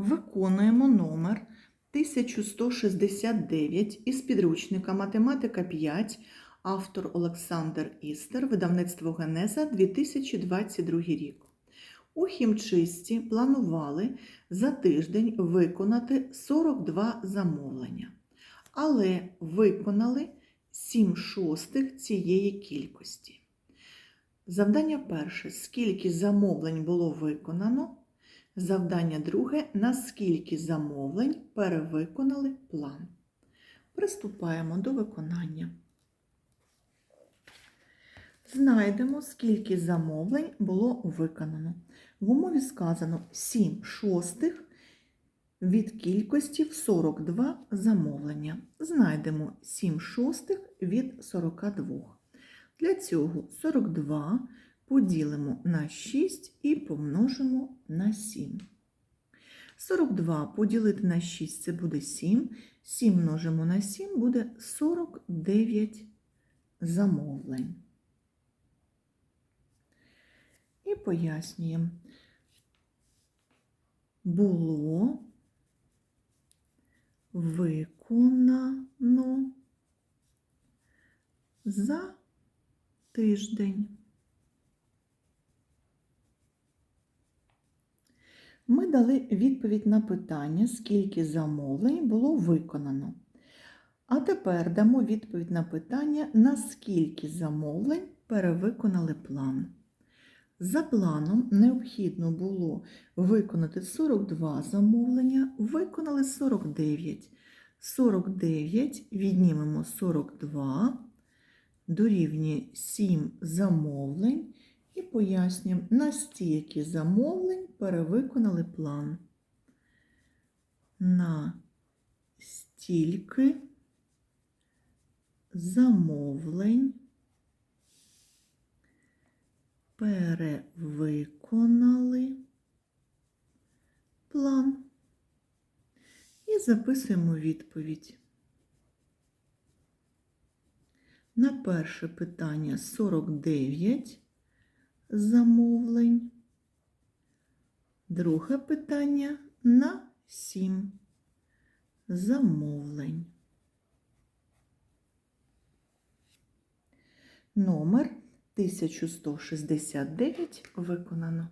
Виконуємо номер 1169 із підручника Математика 5, автор Олександр Істер, видавництво Генеза 2022 рік. У хімчисті планували за тиждень виконати 42 замовлення, але виконали 7 шостих цієї кількості. Завдання перше. Скільки замовлень було виконано? Завдання друге. Наскільки замовлень перевиконали план? Приступаємо до виконання. Знайдемо, скільки замовлень було виконано. В умові сказано 7 шостих від кількості в 42 замовлення. Знайдемо 7 шостих від 42. Для цього 42 поділимо на 6 і помножимо на 7. 42 поділити на 6 це буде 7. 7 множимо на 7 буде 49 замовлень. І пояснюємо. Було виконано за тиждень. Ми дали відповідь на питання, скільки замовлень було виконано. А тепер дамо відповідь на питання, наскільки замовлень перевиконали план. За планом необхідно було виконати 42 замовлення, виконали 49. 49 віднімемо 42, дорівнює 7 замовлень і пояснюємо, настільки замовлень перевиконали план. На стільки замовлень перевиконали план. І записуємо відповідь. На перше питання 49 замовлень. Друге питання на 7 замовлень. Номер 1169 виконано.